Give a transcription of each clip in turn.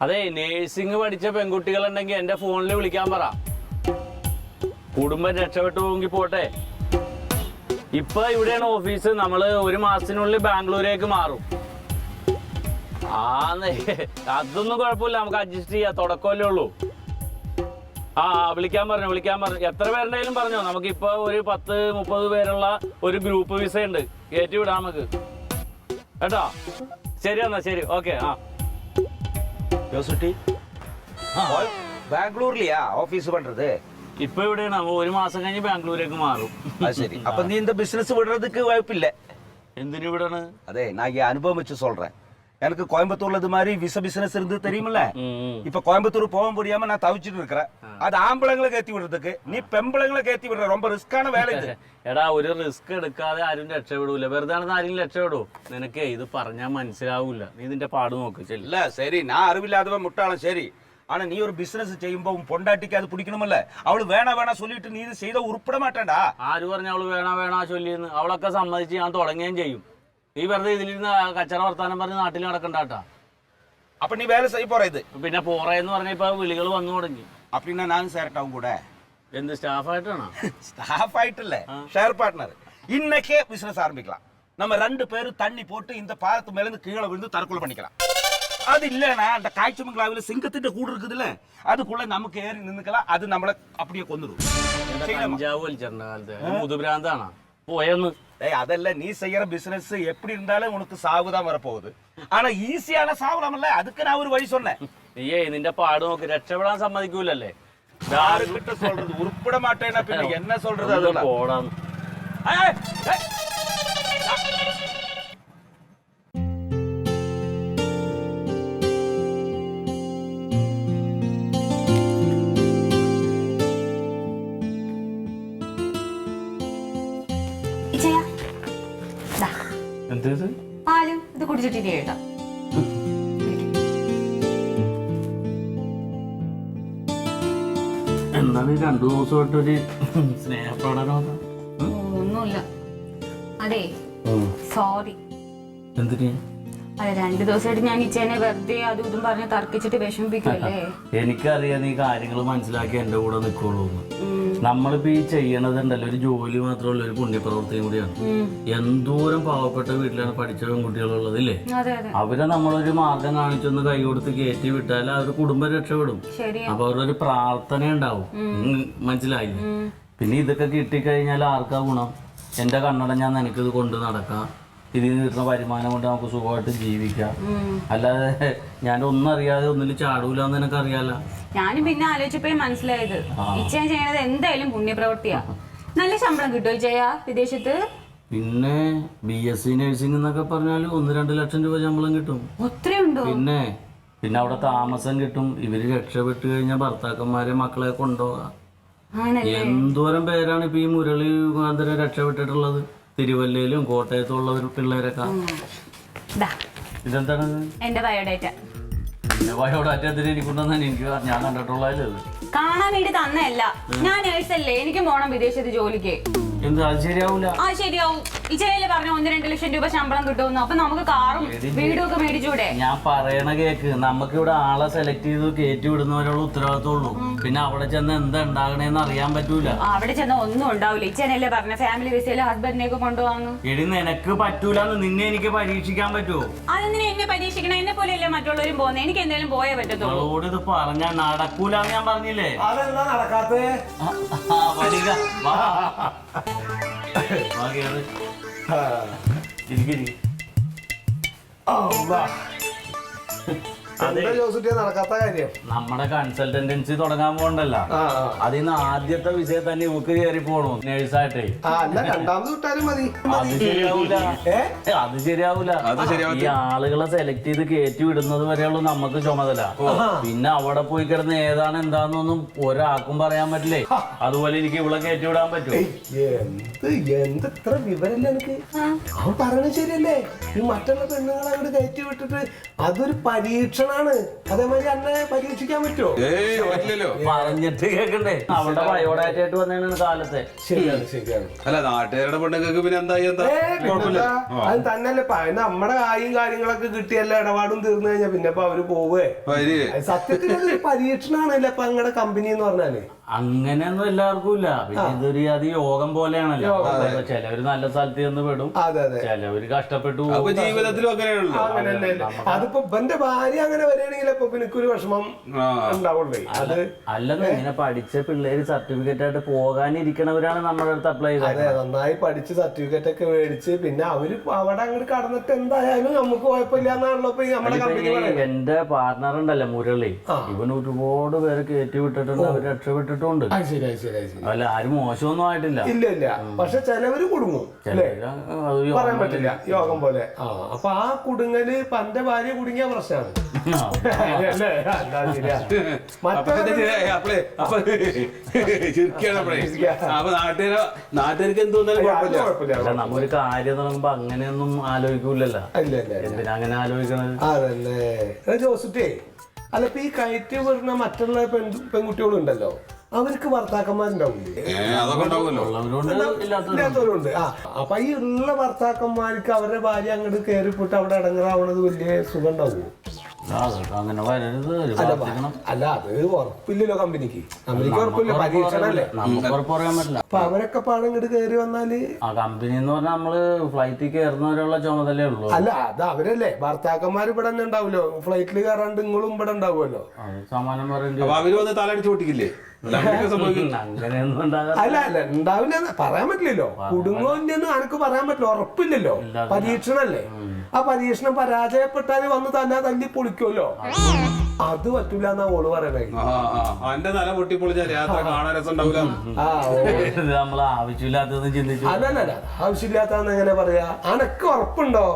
അതെ നേഴ്സിംഗ് പഠിച്ച പെൺകുട്ടികൾ ഉണ്ടെങ്കിൽ എന്റെ ഫോണിൽ വിളിക്കാൻ പറ. കുടുംബം രക്ഷപ്പെട്ടു പോകി പോട്ടെ. ഇപ്പൊ ഇവിടെയാണ് ഓഫീസ് നമ്മൾ ഒരു മാസത്തിനുള്ളിൽ ബാംഗ്ലൂരേക്ക് മാറും. ആ അതൊന്നും കുഴപ്പമില്ല. നമുക്ക് അഡ്ജസ്റ്റ് ചെയ്യാം. തുടക്കമല്ലേ ഉള്ളൂ. ആ, വിളിക്കാൻ പറഞ്ഞു വിളിക്കാൻ പറഞ്ഞു. എത്ര പേരുണ്ടെങ്കിലും പറഞ്ഞോ. നമുക്കിപ്പോ ഒരു പത്ത് മുപ്പത് പേരുള്ള ഒരു ഗ്രൂപ്പ് വിസ ഉണ്ട്. കയറ്റി വിടാം നമുക്ക്. കേട്ടോ? ശരി എന്നാ ശരി ഓക്കെ ആ யோசுட்டி பெங்களூர்லயா ஆபீஸ் பண்றது ഇപ്പൊ ഇവിടെയാണ് നമ്മ ഒരു മാസം കഴിഞ്ഞ് ബാംഗ്ലൂരേക്ക് മാറും அது சரி அப்ப நீ இந்த பிசினஸ் விடுறதுக்கு வாய்ப்பு இல்ல എന്തിനു വിടാണ് அதே நான் இங்க அனுபவம் வச்சு சொல்றேன் எனக்கு கோயம்புத்தூர்ல இது மாதிரி விச பிசினஸ் இருந்து தெரியுமில்ல இப்ப கோயம்புத்தூர் போக முடியாம நான் தவிச்சிட்டு இருக்கிறேன் அது ஆம்பளைங்களை கேத்தி விடுறதுக்கு நீ பெம்பளைங்களை கேத்தி விடுற ரொம்ப ரிஸ்கான வேலை இது എടാ ഒരു റിസ്ക് എടുക്കാതെ ആരും രക്ഷപ്പെടൂല വെറുതെ ആണെന്ന് ആരും രക്ഷപ്പെടൂ നിനക്ക് ഇത് പറഞ്ഞാൽ മനസ്സിലാവൂല നീ ഇതിന്റെ പാട് നോക്ക് ചെല്ലു இல்ல சரி நான் அறிவில்லாதவன் முட்டாளம் சரி ஆனா நீ ஒரு பிசினஸ் செய்யும்போ உன் பொண்டாட்டிக்கு அது பிடிக்கணுமில்ல அவளு வேணா வேணா சொல்லிட்டு நீ இது செய்த உருப்பிட மாட்டேன்டா ആര് പറഞ്ഞ അവള് വേണ വേണ ചൊല്ലിന്ന് അവളൊക്കെ സമ്മതിച്ച് ഞാൻ തുടങ്ങുകയും ചെയ്യും നീ വെറുതെ ഇതിലിരുന്ന് കച്ചറ വർത്താനം പറഞ്ഞ് നാട്ടിൽ നടക്കണ്ടാട്ടാ அப்ப நீ வேலை செய்ய போற ഇത് പിന്നെ പോറേന്ന് പറഞ്ഞ ഇപ്പൊ വിളികൾ വന്നു തുടങ്ങി அப்படின்னா நானும் சேரட்டா உன் கூட എന്ത് സ്റ്റാഫായിട്ടാണോ ஸ்டாஃப் ஆயிட்டு இல்ல ஷேர் பார்ட்னர் இன்னைக்கே பிசினஸ் ஆரம்பிக்கலாம் நம்ம ரெண்டு பேரும் தண்ணி போட்டு இந்த பாலத்து மேல இருந்து கீழே விழுந்து தற்கொலை பண்ணிக்கலாம் அது இல்லைன்னா அந்த காய்ச்சமங்கலாவில சிங்கத்திட்ட கூடு இருக்குதுல்ல அதுக்குள்ள நமக்கு ஏறி நின்னுக்கலாம் அது நம்மள அப்படியே கொந்துடும் செய்யலாமா? കഞ്ചാവ് വലിച്ചിട്ടുണ്ട് കാലത്ത് മുതുഭ്രാന്താണോ പോയെന്ന് ஏய் அதெல்லாம் நீ செய்யற பிசினஸ் எப்படி இருந்தாலும் உனக்கு சாவு தான் வரப்போகுது ஆனா ஈஸியான சாவலாமல்ல அதுக்கு நான் ஒரு வழி சொன்னேன் നീയേ നിന്റെ പാട് നോക്ക് രക്ഷപ്പെടാൻ സമ്മതിക്കൂലല്ലേ யாருக்கிட்ட சொல்றது உருப்பிட மாட்டேன்னா பின்ன என்ன சொல்றது ഒന്ന് அதெல்லாம் പോടാന്ന് ഇച്ചയാ, ദാ, എന്തത് പാലും ഇത് കുടിച്ചിട്ടില്ലേ എഴുതാം. എന്താണ് ഈ രണ്ടു ദിവസമായിട്ടൊരു സ്നേഹപ്രകടനം? ഒന്നുമില്ല. അതെ സോറി എന്തിന്? അതെ രണ്ടു ദിവസമായിട്ട് ഞാൻ ഇച്ചേനെ വെറുതെ അതും ഇതും പറഞ്ഞ് തർക്കിച്ചിട്ട് വിഷമിപ്പിക്കുമല്ലേ എനിക്കറിയാം നീ കാര്യങ്ങൾ മനസ്സിലാക്കി എന്റെ കൂടെ നിൽക്കുള്ളൂ എന്ന് ഉം, നമ്മളിപ്പോ ഈ ചെയ്യണതുണ്ടല്ലോ ഒരു ജോലി മാത്രമല്ല ഒരു പുണ്യപ്രവൃത്തിയും കൂടിയാണ്. എന്തോരം പാവപ്പെട്ട വീട്ടിലാണ് പഠിച്ച പെൺകുട്ടികളുള്ളത് ഇല്ലേ അവരെ നമ്മളൊരു മാർഗം കാണിച്ചൊന്ന് കൈ കൊടുത്ത് കയറ്റി വിട്ടാൽ ഒരു കുടുംബം രക്ഷപ്പെടും. അപ്പൊ അവരുടെ ഒരു പ്രാർത്ഥന ഉണ്ടാവും മനസ്സിലായില്ലേ. പിന്നെ ഇതൊക്കെ കിട്ടിക്കഴിഞ്ഞാൽ ആർക്കാ ഗുണം? എന്റെ കണ്ണട ഞാൻ നിനക്കിത് കൊണ്ട് നടക്കാം. ഇതിൽ നിന്ന് കിട്ടുന്ന വരുമാനം കൊണ്ട് നമുക്ക് സുഖമായിട്ട് ജീവിക്കാം. അല്ലാതെ ഞാൻ ഒന്നും അറിയാതെ ഒന്നിൽ ചാടൂല എന്ന് നിനക്ക് അറിയാലോ? ഞാനും പിന്നെ ആലോചിച്ചപ്പോഴേ മനസ്സിലായത്. ഇച്ചയൻ ചെയ്യണത് എന്തായാലും പുണ്യപ്രവൃത്തിയാ. നല്ല ശമ്പളം കിട്ടുമോ ഇച്ചയാ വിദേശത്ത്? പിന്നെ ബി എസ് സി നഴ്സിംഗ് എന്നൊക്കെ പറഞ്ഞാൽ ഒന്ന് രണ്ട് ലക്ഷം രൂപ ശമ്പളം കിട്ടും. ഒത്തിരി ഉണ്ടോ പിന്നെ പിന്നെ അവിടെ താമസം കിട്ടും. ഇവർ രക്ഷപ്പെട്ടു കഴിഞ്ഞാൽ ഭർത്താക്കന്മാരെ മക്കളെ കൊണ്ടുപോകാം. എന്തോരം പേരാണ് ഇപ്പൊ ഈ മുരളി മുഖാന്തരം രക്ഷപ്പെട്ടിട്ടുള്ളത്? തിരുവല്ലയിലും കോട്ടയത്തും ഉള്ള ഒരു പിള്ളേരൊക്കെ. ഇതെന്താണ്? എന്റെ ബയോഡേറ്റ. എനിക്ക് ഞാൻ കണ്ടിട്ടുള്ളത് കാണാൻ വേണ്ടി തന്നല്ല ഞാൻ നേഴ്സല്ലേ? എനിക്കും പോണം വിദേശത്ത് ജോലിക്ക്. എന്ത് അത് ശരിയാവൂല? ആ ശരിയാവും. ഇച്ചയിൽ പറഞ്ഞ ഒന്ന് രണ്ട് ലക്ഷം രൂപ ശമ്പളം കിട്ടുമെന്ന്. അപ്പൊ നമുക്ക് കാറും വീടും ഒക്കെ മേടിച്ചൂടെ? ഞാൻ പറയണ കേക്ക് നമുക്ക് ഇവിടെ ആളെ സെലക്ട് ചെയ്ത് കയറ്റി വിടുന്നവരുള്ള ഉത്തരവാദിത്തമുള്ളൂ. പിന്നെ അവിടെ ചെന്ന് എന്താ ഉണ്ടാകണേന്ന് അറിയാൻ പറ്റൂല. ആ, അവിടെ ചെന്ന ഒന്നും ഉണ്ടാവില്ല ഇച്ചനല്ലേ പറഞ്ഞ ഫാമിലി വിസയിൽ ഹസ്ബൻഡിനെ ഒക്കെ കൊണ്ടുപോകാന്ന്. എടി നിനക്ക് പറ്റൂല നിന്നെ എനിക്ക് പരീക്ഷിക്കാൻ പറ്റുമോ അതെന്തിനാ എന്നെ പരീക്ഷിക്കണം എന്നെ പോലെയല്ലേ മറ്റുള്ളവരും പോകുന്നത് എനിക്ക് എന്തെങ്കിലും പോയേ പറ്റത്തുള്ളൂ. അവളോട് ഇത് പറഞ്ഞാ നടക്കൂലെന്ന് ഞാൻ പറഞ്ഞില്ലേ? അതെന്താ നടക്കാത്തേ? വരിക. വാ. കേറ്. ഇരിക്ക്, നടക്കാത്ത കാര്യം. നമ്മുടെ കൺസൾട്ടൻസി തുടങ്ങാൻ പോകണ്ടല്ല. അതിന്ന് ആദ്യത്തെ വിഷയം തന്നെ ഇവക്ക് കയറി പോണു നേഴ്സായിട്ടേ. അത് ശരിയാവൂല. അത് ശരിയാവൂല. ഈ ആളുകളെ സെലക്ട് ചെയ്ത് കയറ്റി വിടുന്നത് വരെയുള്ളൂ നമുക്ക് ചുമതല. പിന്നെ അവിടെ പോയി കിടന്ന് ഏതാണ് എന്താന്നൊന്നും ഒരാൾക്കും പറയാൻ പറ്റില്ലേ? അതുപോലെ എനിക്ക് ഇവിടെ കയറ്റി വിടാൻ പറ്റും. എന്ത് എന്ത് ഇത്ര വിവരമില്ല എനിക്ക്. അവൻ പറയണത് ശരിയല്ലേ? ഈ മറ്റുള്ള പെണ്ണുങ്ങളെ അങ്ങോട്ട് കയറ്റി വിട്ടിട്ട് അതൊരു പരീക്ഷണം പരീക്ഷണാണ് അതേമാതിരി അന്നെ പരീക്ഷിക്കാൻ പറ്റുമോ? ഏയ് പറ്റില്ലല്ലോ. പറഞ്ഞിട്ട് കേക്കണ്ടേ? അവളുടെ ബയോഡാറ്റ വന്നേണ് വന്നതാണ് കാലത്തെ. ശരിയാണ് ശരിയാണ്. അല്ല നാട്ടുകാരുടെ പെണ്ണുങ്ങൾക്ക് പിന്നെ എന്തായി എന്താ? ഏ, പിന്നെന്താ? അത് തന്നെയല്ലേ. പ- നമ്മുടെ കായും കാര്യങ്ങളൊക്കെ കിട്ടിയല്ല ഇടപാടും തീർന്നു കഴിഞ്ഞാ പിന്നെ ഇപ്പൊ അവർ പോവേ. വരി അത് സത്യത്തിൽ അതൊരു പരീക്ഷണാണല്ലേ ഇപ്പൊ നിങ്ങളുടെ കമ്പനി എന്ന് പറഞ്ഞാൽ. അങ്ങനെയൊന്നും എല്ലാവർക്കും ഇല്ല പിന്നെ ഇതൊരു അത് യോഗം പോലെയാണല്ലോ. ചിലവര് നല്ല സ്ഥലത്ത് ചെന്ന് പെടും. ചിലവര് കഷ്ടപ്പെട്ടു. ജീവിതത്തിലും അതിപ്പോ ഭാര്യ അങ്ങനെ വരികയാണെങ്കിൽ ഇപ്പൊ എനിക്കൊരു വിഷമം ആ. അത് അല്ലെന്ന് ഇങ്ങനെ പഠിച്ച പിള്ളേര് സർട്ടിഫിക്കറ്റ് ആയിട്ട് പോകാനിരിക്കണവരാണ് നമ്മുടെ അടുത്ത് അപ്ലൈ അതെ ചെയ്തത് നന്നായി പഠിച്ച് സർട്ടിഫിക്കറ്റ് ഒക്കെ മേടിച്ച് പിന്നെ അവർ അവിടെ അങ്ങോട്ട് കടന്നിട്ട് എന്തായാലും നമുക്ക് കുഴപ്പമില്ല എന്നാണല്ലോ നമ്മുടെ എന്റെ പാർട്ണർ ഉണ്ടല്ലോ മുരളി. ഇവൻ ഒരുപാട് പേര് കയറ്റി വിട്ടിട്ടുണ്ട്. അവർ രക്ഷപ്പെട്ടിട്ടുണ്ട് അത് ശരി അത് ശരി അത് ശരി. അല്ല ആരും മോശമൊന്നും ആയിട്ടില്ല. ഇല്ല ഇല്ല. പക്ഷെ ചിലവര് കുടുങ്ങും അല്ലേ? ചിലവര് അത് യോഗം പറയാൻ പറ്റില്ല യോഗം പോലെ. ആ അപ്പൊ ആ കുടുങ്ങൽ പന്റെ ഭാര്യ കുടുങ്ങിയ പ്രശ്നമാണ്. അല്ലേ? അതാ ശരിയാ. മറ്റേ അപ്പൊ നാട്ടുകാര നാട്ടുകാർക്ക് എന്ത് തോന്നാലും കുഴപ്പമില്ല. കുഴപ്പമില്ല നമ്മൊരു കാര്യം തുടങ്ങുമ്പോ അങ്ങനെയൊന്നും ആലോചിക്കൂലല്ലോ. ഇല്ല ഇല്ല ഇല്ല. എന്തിനാ അങ്ങനെ ആലോചിക്കണത്? അതല്ലേ. ജോസിറ്റേ അല്ല ഇപ്പൊ ഈ കയറ്റി വരുന്ന മറ്റുള്ള പെൺ പെൺകുട്ടികളുണ്ടല്ലോ. അവർക്ക് ഭർത്താക്കന്മാരുണ്ടാവില്ലേ ഇല്ലാത്തവരുണ്ട്. ഇല്ലാത്തവരുണ്ട്. ആ അപ്പൊ ഈ ഉള്ള ഭർത്താക്കന്മാർക്ക് അവരുടെ ഭാര്യ അങ്ങോട്ട് കയറിപ്പോട്ട് അവിടെ അടങ്ങറാവണത് വലിയ സുഖം ഉണ്ടാവുമോ അങ്ങനെ വരരുത്. അല്ല അത് ഉറപ്പില്ലല്ലോ കമ്പനിക്ക്. കമ്പനിക്ക് ഉറപ്പില്ല പരീക്ഷണല്ലേ? നമുക്ക് പറ്റില്ല. അപ്പൊ അവരൊക്കെ പാടം ഇങ്ങോട്ട് കയറി വന്നാൽ? ആ കമ്പനി എന്ന് പറഞ്ഞാൽ നമ്മൾ ഫ്ലൈറ്റിൽ കയറുന്നവരുള്ള ചുമതലേ ഉള്ളൂ. അല്ല അത് അവരല്ലേ? ഭർത്താക്കന്മാർ ഇവിടെ തന്നെ ഉണ്ടാവുമല്ലോ. ഫ്ലൈറ്റിൽ കയറാണ്ട് നിങ്ങളും ഇവിടെ ഉണ്ടാവുമല്ലോ. സമാനം പറയുന്നത് അവർ വന്ന് തലടിച്ചു പൊട്ടിക്കില്ലേ? അല്ല, അല്ല ഉണ്ടാവില്ല പറയാൻ പറ്റില്ലല്ലോ. ഇല്ലെന്ന് എനിക്ക് പറയാൻ പറ്റില്ല. ഉറപ്പില്ലല്ലോ. പരീക്ഷണല്ലേ? ആ പരീക്ഷണം പരാജയപ്പെട്ടാൽ വന്ന് തന്നെ തല്ലി പൊളിക്കുമല്ലോ. അത് പറ്റൂല എന്നാ ഓൾ പറയണേ എന്റെ തല യാത്ര കാണാൻ രസം ആവശ്യമില്ലാത്തതൊന്നും ചിന്തിച്ചു. അല്ലല്ല ആവശ്യമില്ലാത്താന്ന് എങ്ങനെ പറയാ? അനക്ക് ഉറപ്പുണ്ടോ?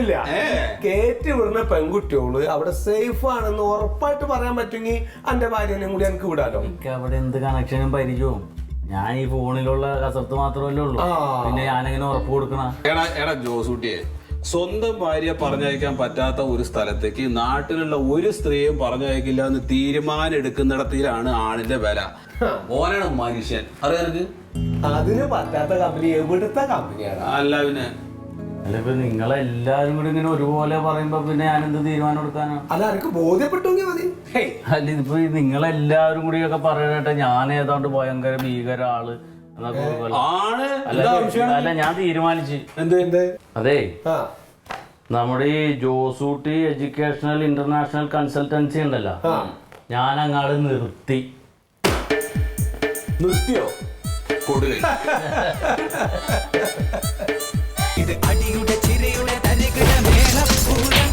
ഇല്ല. കേറ്റി വിടുന്ന പെൺകുട്ടിയോൾ അവിടെ സേഫ് ആണെന്ന് ഉറപ്പായിട്ട് പറയാൻ പറ്റുമെങ്കിൽ എന്റെ ഭാര്യനെയും കൂടി എനിക്ക് വിടാലോ. എനിക്ക് അവിടെ എന്ത് കണക്ഷനും പരിചയവും. ഞാൻ ഈ ഫോണിലുള്ള കസർത്ത് മാത്രമല്ലേ ഉള്ളൂ. പിന്നെ ഞാനെങ്ങനെ ഉറപ്പ് കൊടുക്കണം? എടാ എടാ ജോസൂട്ടിയെ സ്വന്തം ഭാര്യ പറഞ്ഞയക്കാൻ പറ്റാത്ത ഒരു സ്ഥലത്തേക്ക് നാട്ടിലുള്ള ഒരു സ്ത്രീയും പറഞ്ഞയക്കില്ല എന്ന് തീരുമാനം എടുക്കുന്നിടത്തിലാണ് ആണിന്റെ വില. ഓനാണ് മനുഷ്യൻ. അറിയാം നിനക്ക്? അതിന് പറ്റാത്ത കമ്പനി എവിടുത്തെ കമ്പനിയാണ് അല്ല പിന്നെ അല്ല ഇപ്പൊ നിങ്ങളെല്ലാരും കൂടി ഇങ്ങനെ ഒരുപോലെ പറയുമ്പോ പിന്നെ ഞാനെന്ത് തീരുമാനം എടുക്കാനാണ് അല്ല എനിക്ക് ബോധ്യപ്പെട്ടെങ്കിൽ മതി. ഹേയ് അല്ല ഇതിപ്പോ ഈ നിങ്ങളെല്ലാരും കൂടി ഒക്കെ പറയണേട്ടെ ഞാൻ ഏതാണ്ട് ഭയങ്കര ഭീകര ആൾ എന്നൊക്കെ പോലെ. ആണ് അല്ല, എന്താ അല്ല ഞാൻ തീരുമാനിച്ച്. എന്ത് എന്ത്? അതെ ആ. നമ്മുടെ ഈ ജോസൂട്ടി എഡ്യൂക്കേഷണൽ ഇന്റർനാഷണൽ കൺസൾട്ടൻസി ഉണ്ടല്ലോ. ആ. ഞാൻ അങ്ങാട് നിർത്തി. നിർത്തിയോ? കൊടുകൈ ഇത് അടിയുടെ ചിരിയുടെ തരികിട മേഘപ്പൂരം